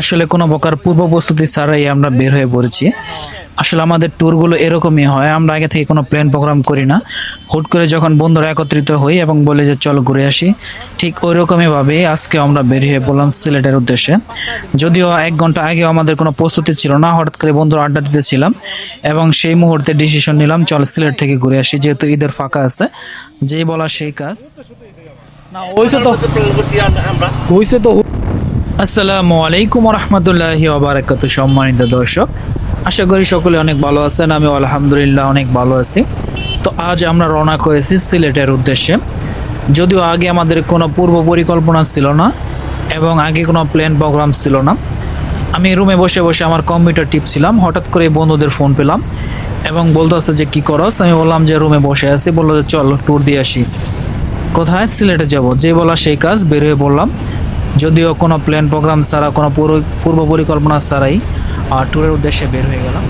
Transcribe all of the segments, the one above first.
আসলে কোনো প্রকার পূর্ব প্রস্তুতি ছাড়াই আমরা বের হয়ে পড়েছি। আসলে আমাদের ট্যুরগুলো এরকমই হয় আমরা আগে থেকে কোনো প্ল্যান প্রোগ্রাম করি না। হুট করে যখন বন্ধুরা একত্রিত হই এবং বলে যে চলো ঘুরে আসি ঠিক ওই রকমই ভাবে আজকে আমরা বের হয়ে পড়লাম সিলেটের উদ্দেশ্যে। যদিও এক ঘণ্টা আগেও আমাদের কোনো প্রস্তুতি ছিল না হঠাৎ করে বন্ধুরা আড্ডা দিতেছিলাম এবং সেই মুহূর্তে ডিসিশন নিলাম চল সিলেট থেকে ঘুরে আসি যেহেতু ঈদের ফাঁকা আছে। যেই বলা সেই কাজ। না হইছে তো হইছে তো আসসালামু আলাইকুম রহমতুল্লাহি ওবরাকাত সম্মানিত দর্শক, আশা করি সকলে অনেক ভালো আছেন আমি আলহামদুলিল্লাহ অনেক ভালো আছি। তো আজ আমরা রওনা করেছি সিলেটের উদ্দেশ্যে। যদিও আগে আমাদের কোনো পূর্ব পরিকল্পনা ছিল না এবং আগে কোনো প্ল্যান প্রোগ্রাম ছিল না। আমি রুমে বসে বসে আমার কম্পিউটার টিপছিলাম হঠাৎ করে বন্ধুদের ফোন পেলাম এবং বলতে আসছে যে, কী করস? আমি বললাম যে, রুমে বসে আছি। বলল যে, চল ট্যুর দিয়ে আসি। কোথায়? সিলেটে যাব। যে বলা সেই কাজ, বের হয়ে পড়লাম। যদিও কোনো প্ল্যান প্রোগ্রাম ছাড়া, কোনো পূর্ব- পরিকল্পনা ছাড়াই ট্যুরের উদ্দেশ্যে বের হয়ে গেলাম।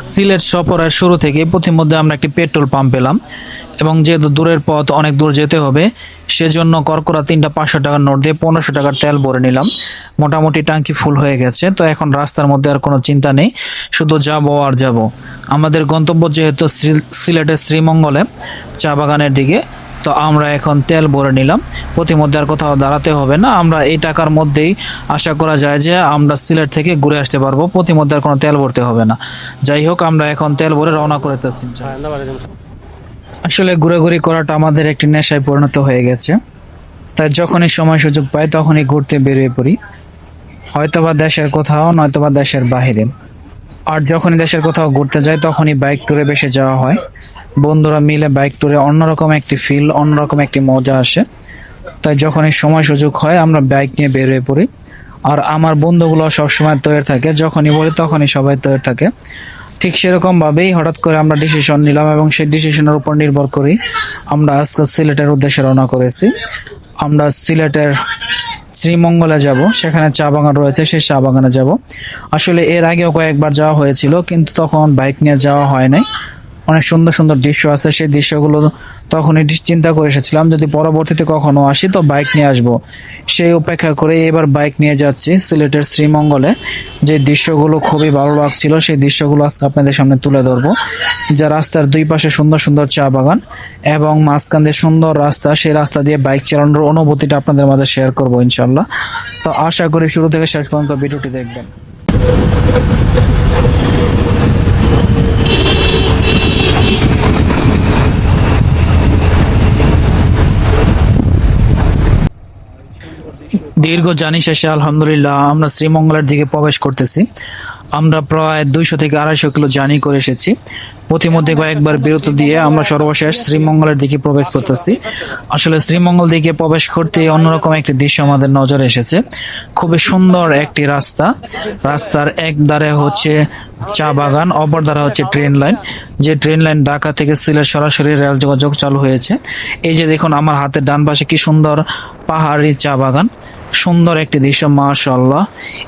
সিলেট সফরের শুরু থেকে প্রতিমধ্যে আমরা একটি পেট্রোল পাম্প পেলাম এবং যেহেতু দূরের পথ অনেক দূর যেতে হবে, সেজন্য করকরা তিনটা পাঁচশো টাকার নোট দিয়ে পনেরোশো টাকার তেল ভরে নিলাম। মোটামুটি টাঙ্কি ফুল হয়ে গেছে, তো এখন রাস্তার মধ্যে আর কোনো চিন্তা নেই, শুধু যাব আর যাব। আমাদের গন্তব্য যেহেতু সিলেটের শ্রীমঙ্গলে, চা বাগানের দিকে তো আমরা এখন তেল ভরে নিলাম। প্রতিমধ্যে আর কোথাও দাঁড়াতে হবে না। আমরা এই টাকার মধ্যেই আশা করা যায় যে আমরা সিলেট থেকে ঘুরে আসতে পারব। প্রতিমধ্যে আর কোনো তেল ভরতে হবে না। যাই হোক, আমরা এখন তেল ভরে রওনা করতেছি আসলে ঘোরাঘুরি করাটা আমাদের একটি নেশায় পরিণত হয়ে গেছে। তাই যখনই সময় সুযোগ পাই তখনই ঘুরতে বেরিয়ে পড়ি। হয়তোবা দেশের কোথাও, নয়তোবা দেশের বাইরে আর যখনই দেশের কোথাও ঘুরতে যাই তখনই বাইক ট্যুরে বেশি যাওয়া হয়। বন্ধুরা মিলে বাইক ট্যুরে অন্যরকম একটি ফিল অন্যরকম একটি মজা আসে। তাই যখনই সময় সুযোগ হয়, আমরা বাইক নিয়ে বের হয়ে পড়ি। আর আমার বন্ধুগুলো সবসময় তৈরি থাকে, যখনই বলি তখনই সবাই তৈরি থাকে। ঠিক সেরকম ভাবেই হঠাৎ করে আমরা ডিসিশন নিলাম এবং সেই ডিসিশনের উপর নির্ভর করি। আমরা আজকে সিলেটের উদ্দেশ্যে রওনা করেছি। আমরা সিলেটের শ্রীমঙ্গলে যাব, সেখানে চা বাগান রয়েছে, সেই চা বাগানে যাব। আসলে এর আগেও কয়েকবার যাওয়া হয়েছিল, কিন্তু তখন বাইক নিয়ে যাওয়া হয় নাই। অনেক সুন্দর সুন্দর দৃশ্য আছে। সেই দৃশ্যগুলো তখনই চিন্তা করে এসেছিলাম, যদি পরবর্তীতে কখনো আসি তো বাইক নিয়ে আসব। সেই অপেক্ষা করে এবার বাইক নিয়ে যাচ্ছি সিলেটের শ্রীমঙ্গলে। যে দৃশ্যগুলো খুবই ভালো লাগছিল, সেই দৃশ্যগুলো আজকে আপনাদের সামনে তুলে ধরবো। যা রাস্তার দুই পাশে সুন্দর সুন্দর চা বাগান এবং মাঝখান দিয়ে সুন্দর রাস্তা, সেই রাস্তা দিয়ে বাইক চালানোর অনুভূতিটা আপনাদের মাঝে শেয়ার করব ইনশাল্লাহ তো আশা করি শুরু থেকে শেষ পর্যন্ত ভিডিওটি দেখবেন। দীর্ঘ জানি শেষে আলহামদুলিল্লাহ আমরা শ্রীমঙ্গলের দিকে প্রবেশ করতেছি। আমরা প্রায় দুইশো থেকে আড়াইশো কিলো জার্নি করে এসেছি। প্রতিমধ্যে কয়েকবার বিরত দিয়ে আমরা সর্বশেষ শ্রীমঙ্গলের দিকে প্রবেশ করতেছি। আসলে শ্রীমঙ্গল দিকে প্রবেশ করতে অন্যরকম একটি দৃশ্য আমাদের নজরে এসেছে। খুবই সুন্দর একটি রাস্তা। রাস্তার এক ধারে হচ্ছে চা বাগান, অপর ধারে হচ্ছে ট্রেন লাইন। যে ট্রেন লাইন ঢাকা থেকে সিলেট সরাসরি রেল যোগাযোগ চালু হয়েছে। এই যে দেখুন, আমার হাতের ডান পাশে কি সুন্দর পাহাড়ি চা বাগান। সুন্দর একটি দৃশ্য মাশাল্লাহ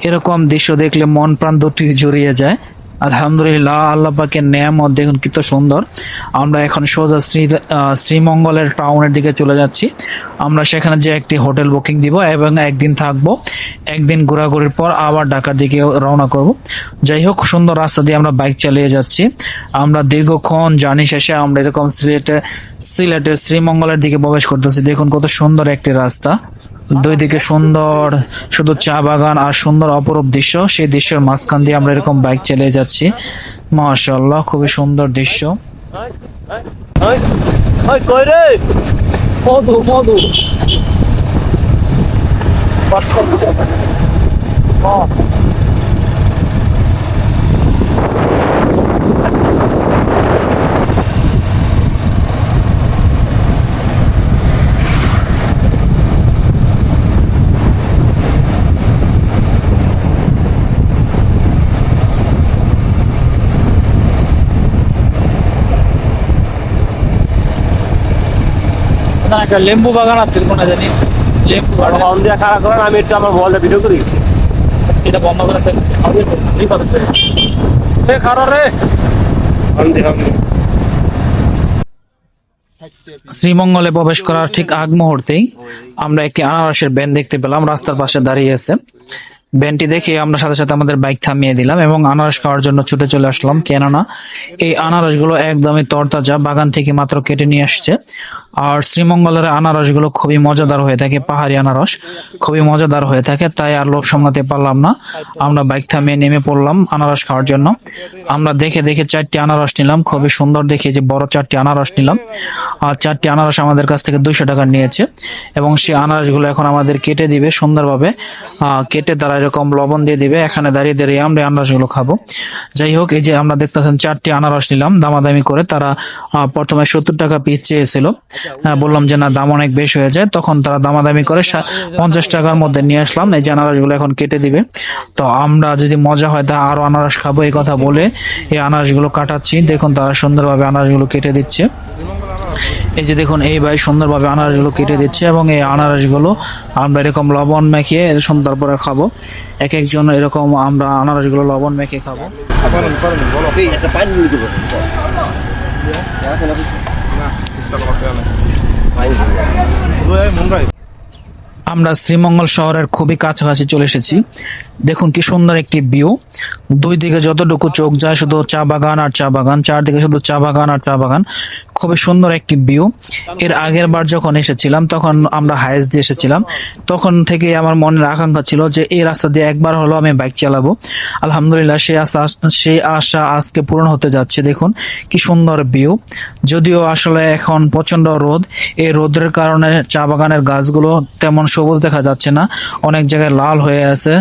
এরকম দৃশ্য দেখলে মন প্রাণ দুটি জড়িয়ে যায়। আলহামদুলিল্লাহ, আল্লাহ পাকের নিয়ামত, দেখুন কত সুন্দর। আমরা এখন সোজা শ্রী শ্রীমঙ্গলের টাউনের দিকে চলে যাচ্ছি। আমরা সেখানে যে একটি হোটেল বুকিং দিব এবং একদিন থাকব। একদিন ঘোরাঘুরির পর আবার ঢাকার দিকে রওনা করব। যাই হোক, সুন্দর রাস্তা দিয়ে আমরা বাইক চালিয়ে যাচ্ছি। আমরা দীর্ঘক্ষণ জানি শেষে আমরা এরকম সিলেটে, সিলেটের শ্রীমঙ্গলের দিকে প্রবেশ করতেছি। দেখুন কত সুন্দর একটি রাস্তা। দুই দিকে সুন্দর, শুধু চা বাগান আর সুন্দর অপরূপ দৃশ্য। সেই দৃশ্যের মাঝখান দিয়ে আমরা এরকম বাইক চালিয়ে যাচ্ছি। মাশাল্লাহ খুবই সুন্দর দৃশ্য। মধু না একটা লেম্বু বাগান আছে কোন জানি? লেম্বু বাগান। ফোন দিয়ে খারাপ করেন আমি একটু আমার ভিডিও করি। এটা বন্ধ করে ফেল। এ খারো রে। ফোন দিয়ে শ্রীমঙ্গলে প্রবেশ করার ঠিক আগ মুহূর্তেই আমরা একটি আনারসের ব্যান দেখতে পেলাম রাস্তার পাশে দাঁড়িয়ে আছে। ব্যানটি দেখে আমরা সাথে সাথে আমাদের বাইক থামিয়ে দিলাম এবং আনারস খাওয়ার জন্য ছুটে চলে আসলাম। কেননা এই আনারসগুলো একদমই তরতাজা বাগান থেকে মাত্র কেটে নিয়ে আসছে। আর শ্রীমঙ্গলের আনারসগুলো খুবই মজাদার হয়ে থাকে, পাহাড়ি আনারস। খুবই মজাদার হয়ে থাকে, তাই আর লোভ সামলাতে পারলাম না। আমরা বাইক থামিয়ে নেমে পড়লাম আনারস খাওয়ার জন্য। আমরা দেখে দেখে চারটি আনারস নিলাম, খুবই সুন্দর দেখে যে বড় চারটি আনারস নিলাম। আর চারটি আনারস আমাদের কাছ থেকে দুইশো টাকা নিয়েছে এবং সেই আনারসগুলো এখন আমাদের কেটে দিবে সুন্দরভাবে। কেটে তারা এরকম লবণ দিয়ে দিবে, এখানে দাঁড়িয়ে দাঁড়িয়ে আমরা আনারসগুলো খাব। যাই হোক, এই যে আমরা দেখতেছেন চারটি আনারস নিলাম, দামাদামি করে তারা প্রথমে সত্তর টাকা পিস চেয়েছিল। বললাম যে না দাম অনেক বেশি হয়ে যায় তখন তারা দামাদামি করে সা- পঞ্চাশ টাকার মধ্যে নিয়ে আসলাম। এই যে আনারসগুলো এখন কেটে দিবে। তো আমরা যদি মজা হয় তা আরও আনারস খাব এই কথা বলে এই আনারসগুলো কাটাচ্ছি। দেখুন তারা সুন্দরভাবে আনারসগুলো কেটে দিচ্ছে। এই যে দেখুন এই ভাই সুন্দরভাবে আনারসগুলো কেটে দিচ্ছে এবং এই আনারসগুলো আমরা এরকম লবণ মেখে সুন্দর করে খাব। এক একজন এরকম আমরা আনারসগুলো লবণ মেখে খাব। আমরা শ্রীমঙ্গল শহরের খুবই কাছাকাছি চলে এসেছি। দেখুন কি সুন্দর একটি ভিউ দুই দিকে যতটুকু চোখ যায় শুধু চা বাগান আর চা বাগান, চারদিকে শুধু চা বাগান আর চা বাগান। খুবই সুন্দর একটি ভিউ এর আগের বার যখন এসেছিলাম, তখন আমরা হাইস দিয়ে এসেছিলাম। তখন থেকে আমার মনের আকাঙ্ক্ষা ছিল যে এই রাস্তা দিয়ে একবার হলো আমি বাইক চালাবো। আলহামদুলিল্লাহ, সে আশা সে আশা আজকে পূরণ হতে যাচ্ছে। দেখুন কি সুন্দর ভিউ যদিও আসলে এখন প্রচণ্ড রোদ, এই রোদের কারণে চা বাগানের গাছগুলো তেমন সবুজ দেখা যাচ্ছে না। অনেক জায়গায় লাল হয়ে আছে।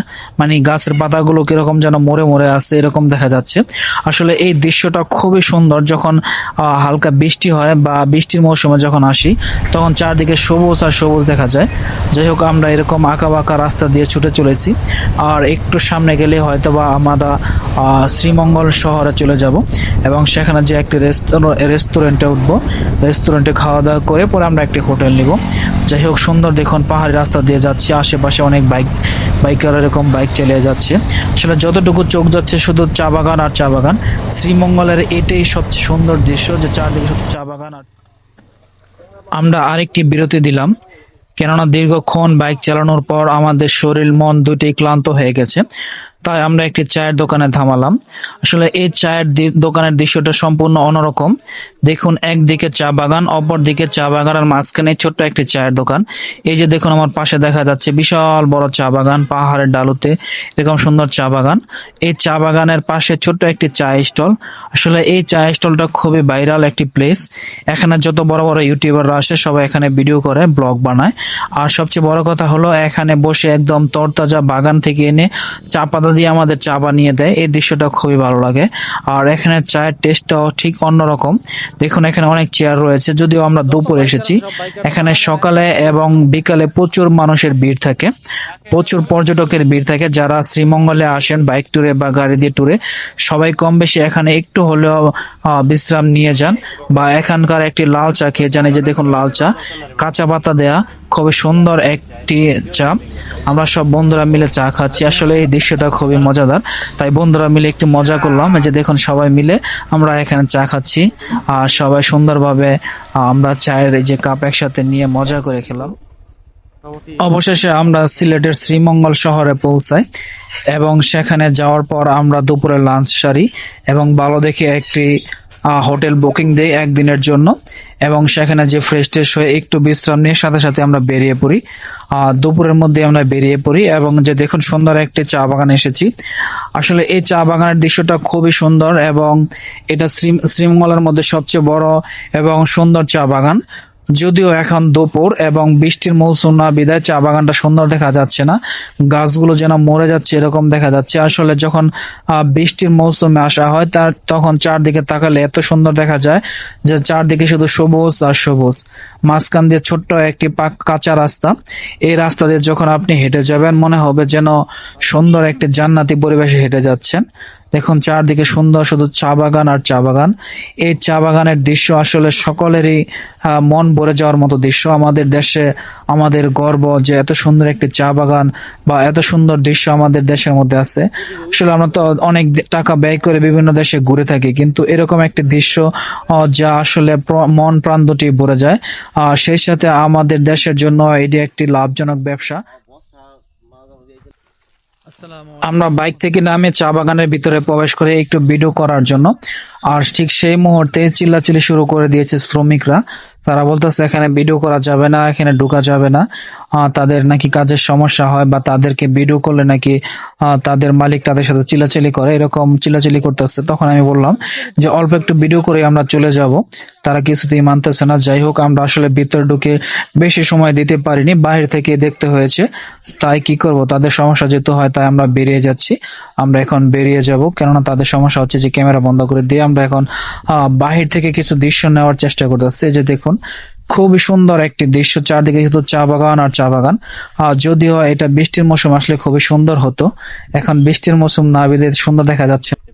মানে গাছের পাতাগুলো কীরকম যেন মরে মরে আছে, এরকম দেখা যাচ্ছে। আসলে এই দৃশ্যটা খুবই সুন্দর যখন হালকা বৃষ্টি হয় বা বৃষ্টির মৌসুমে যখন আসি, তখন চারদিকে সবুজ আর সবুজ দেখা যায়। যাই হোক, আমরা এরকম আঁকা বাঁকা রাস্তা দিয়ে ছুটে চলেছি। আর একটু সামনে গেলে হয়তো বা আমরা শ্রীমঙ্গল শহরে চলে যাব এবং সেখানে যে একটি রেস্টুরেন্টে উঠবো। রেস্টুরেন্টে খাওয়া দাওয়া করে পরে আমরা একটি হোটেল নিব। যাই হোক, সুন্দর দেখুন পাহাড়ি রাস্তা দিয়ে যাচ্ছি। আশেপাশে অনেক বাইক বাইকার এরকম বাইক চালিয়ে যাচ্ছে। আসলে যতটুকু চোখ যাচ্ছে শুধু চা বাগান আর চা বাগান। শ্রীমঙ্গলের এটাই সবচেয়ে সুন্দর দৃশ্য যে চারদিকে শুধু চা বাগান আর আমরা আরেকটি বিরতি দিলাম। কেননা দীর্ঘক্ষণ বাইক চালানোর পর আমাদের শরীর, মন দুটি ক্লান্ত হয়ে গেছে। তাই আমরা একটি চায়ের দোকানে থামালাম। আসলে এই চায়ের দোকানের দৃশ্যটা সম্পূর্ণ অন্যরকম। দেখুন, একদিকে চা বাগান অপর দিকে চা বাগান আর মাঝখানে ছোট্ট একটি চায়ের দোকান। এই যে দেখুন, আমার পাশে দেখা যাচ্ছে বিশাল বড় চা বাগান, পাহাড়ের ডালুতে এরকম সুন্দর চা বাগান। এই চা বাগানের পাশে ছোট্ট একটি চা স্টল। আসলে এই চা স্টলটা খুবই ভাইরাল একটি প্লেস। এখানে যত বড় বড় ইউটিউবাররা আসে, সবাই এখানে ভিডিও করে, ব্লগ বানায়। আর সবচেয়ে বড় কথা হলো, এখানে বসে একদম তরতাজা বাগান থেকে এনে চা পাতা দিয়ে আমাদের চা বানিয়ে দেয়। এই দৃশ্যটা খুবই ভালো লাগে। আর এখানে চায়ের টেস্টটাও ঠিক অন্যরকম। দেখুন, এখানে অনেক চেয়ার রয়েছে। যদিও আমরা দুপুর এসেছি, এখানে সকালে এবং বিকালে প্রচুর মানুষের ভিড় থাকে। প্রচুর পর্যটকের ভিড় থাকে। যারা শ্রীমঙ্গলে আসেন বাইক ট্যুরে বা গাড়ি দিয়ে ট্যুরে সবাই কম বেশি এখানে একটু হলেও বিশ্রাম নিয়ে যান বা এখানকার একটি লাল চা খেয়ে এই যে দেখুন লাল চা, কাঁচা পাতা দেয়া, খুবই সুন্দর একটি চা। আমরা সব বন্ধুরা মিলে চা খাচ্ছি। আসলে এই দৃশ্যটা খুবই মজাদার। তাই বন্ধুরা মিলে একটু মজা করলাম। যে দেখুন সবাই মিলে আমরা এখানে চা খাচ্ছি। আর সবাই সুন্দরভাবে আমরা চায়ের এই যে কাপ একসাথে নিয়ে মজা করে খেলাম। অবশেষে আমরা সিলেটের শ্রীমঙ্গল শহরে পৌঁছাই এবং সেখানে যাওয়ার পর আমরা দুপুরে লাঞ্চ সারি এবং ভালো দেখে একটি হোটেল বুকিং দেই একদিনের জন্য এবং সেখানে যে ফ্রেশ ট্রেশ হয়ে একটু বিশ্রাম নিয়ে সাথে সাথে আমরা বেরিয়ে পড়ি। দুপুরের মধ্যে আমরা বেরিয়ে পড়ি এবং যে দেখুন সুন্দর একটি চা বাগান এসেছি। আসলে এই চা বাগানের দৃশ্যটা খুবই সুন্দর এবং এটা শ্রী- শ্রীমঙ্গলের মধ্যে সবচেয়ে বড় এবং সুন্দর চা বাগান। যদিও এখন দুপুর এবং বৃষ্টির মৌসুম না বিদায়, চা বাগানটা সুন্দর দেখা যাচ্ছে না। গাছগুলো যেন মরে যাচ্ছে এরকম দেখা যাচ্ছে। আসলে যখন বৃষ্টির মৌসুমে আসা হয়, তার তখন চারদিকে তাকালে এত সুন্দর দেখা যায় যে চারদিকে শুধু সবুজ আর সবুজ। মাঝখান দিয়ে ছোট্ট একটি পাক, কাঁচা রাস্তা। এই রাস্তা দিয়ে যখন আপনি হেঁটে যাবেন, মনে হবে যেন সুন্দর একটি জান্নাতি পরিবেশে হেঁটে যাচ্ছেন। দেখুন, চারদিকে সুন্দর শুধু চা বাগান আর চা বাগান। এই চা বাগানের দৃশ্য আসলে সকলেরই মন ভরে যাওয়ার মতো দৃশ্য। আমাদের দেশে আমাদের গর্ব যে এত সুন্দর একটি চা বাগান বা এত সুন্দর দৃশ্য আমাদের দেশের মধ্যে আছে। আসলে আমরা তো অনেক টাকা ব্যয় করে বিভিন্ন দেশে ঘুরে থাকি, কিন্তু এরকম একটি দৃশ্য যা আসলে মন প্রাণ দুটি ভরে যায়। আর সেই সাথে আমাদের দেশের জন্য এটি একটি লাভজনক ব্যবসা। আমরা বাইক থেকে নামে চা বাগানের ভিতরে প্রবেশ করে একটু ভিডিও করার জন্য। আর ঠিক সেই মুহূর্তে চিল্লাচিল্লি শুরু করে দিয়েছে শ্রমিকরা। তারা বলতেছে, এখানে ভিডিও করা যাবে না, এখানে ঢোকা যাবে না। তাদের নাকি কাজের সমস্যা হয় বা তাদেরকে ভিডিও করলে নাকি তাদের মালিক তাদের সাথে চিলাচিলি করে। এরকম চিল্লাচিল্লি করতেছে। তখন আমি বললাম যে, অল্প একটু ভিডিও করে আমরা চলে যাব। তারা কিছুতেই মানতেছে না। যাই হোক, আমরা আসলে ভিতরে ঢুকে বেশি সময় দিতে পারিনি বাইরে থেকে দেখতে হয়েছে। তাই কি করব? তাদের সমস্যা যেহেতু হয়, তাই আমরা বেরিয়ে যাচ্ছি। আমরা এখন বেরিয়ে যাব। কেননা তাদের সমস্যা হচ্ছে যে, ক্যামেরা বন্ধ করে দিয়ে আমরা এখন বাহির থেকে কিছু দৃশ্য নেওয়ার চেষ্টা করতেছি। যে দেখুন খুবই সুন্দর একটি দৃশ্য, চারদিকে শুধু চা বাগান আর চা বাগান। আর যদিও এটা বৃষ্টির মৌসুম, আসলে খুবই সুন্দর হতো। এখন বৃষ্টির মৌসুম না বেঁধে সুন্দর দেখা যাচ্ছে।